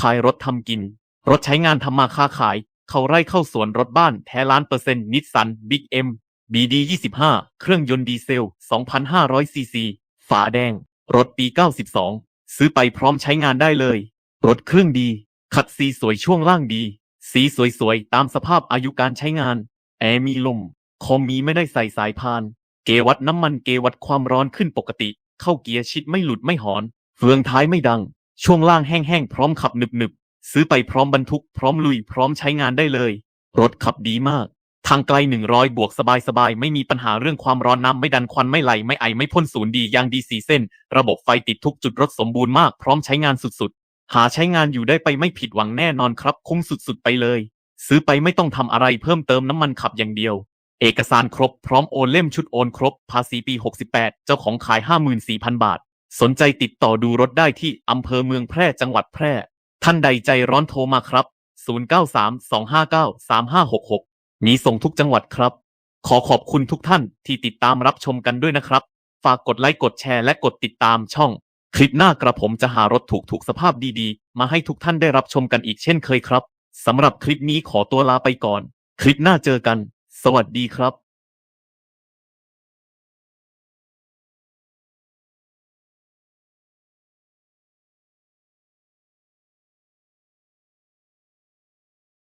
ขายรถทำกิน รถใช้งานทำมาค้าขาย เข้าไร่เข้าสวนรถบ้านแท้ล้านเปอร์เซ็นต์นิสสันบิ๊กเอ็มบีดี25 เครื่องยนต์ดีเซล 2,500 ซีซี ฝาแดง รถปี 92 ซื้อไปพร้อมใช้งานได้เลย รถเครื่องดี ขัดสีสวยช่วงล่างดี สีสวยๆ ตามสภาพอายุการใช้งาน แอร์มีลม คอมมีไม่ได้ใส่สายพาน เกวัดน้ำมันเกวัดความร้อนขึ้นปกติ เข้าเกียร์ชิดไม่หลุดไม่หอน เฟืองท้ายไม่ดัง ช่วงล่างแห้งๆ พร้อมขับหนึบๆ ซื้อไปพร้อมบรรทุก พร้อมลุย พร้อมใช้งานได้เลย รถขับดีมาก ทางไกล 100 บวกสบายๆ ไม่มีปัญหาเรื่องความร้อนน้ำไม่ดันควันไม่ไหล ไม่ไอ ไม่พ่นศูนย์ดียางดีสีเส้น ระบบไฟติดทุกจุดรถสมบูรณ์มาก พร้อมใช้งานสุดๆ หาใช้งานอยู่ได้ไปไม่ผิดหวังแน่นอนครับ คุ้มสุดๆ ไปเลย ซื้อไปไม่ต้องทำอะไรเพิ่มเติมน้ำมันขับอย่างเดียว เอกสารครบ พร้อมโอนเล่มชุดโอนครบ ภาษีปี 68 เจ้าของขาย 54,000 บาท สนใจติดต่อดูรถได้ที่อำเภอเมืองแพร่จังหวัดแพร่ ท่านใดใจร้อนโทรมาครับ 0932593566 มีส่งทุกจังหวัดครับ ขอขอบคุณทุกท่านที่ติดตามรับชมกันด้วยนะครับ ฝากกดไลค์กดแชร์และกดติดตามช่อง คลิปหน้ากระผมจะหารถถูกถูกสภาพดีๆ มาให้ทุกท่านได้รับชมกันอีกเช่นเคยครับสำหรับคลิปนี้ขอตัวลาไปก่อน คลิปหน้าเจอกัน สวัสดีครับ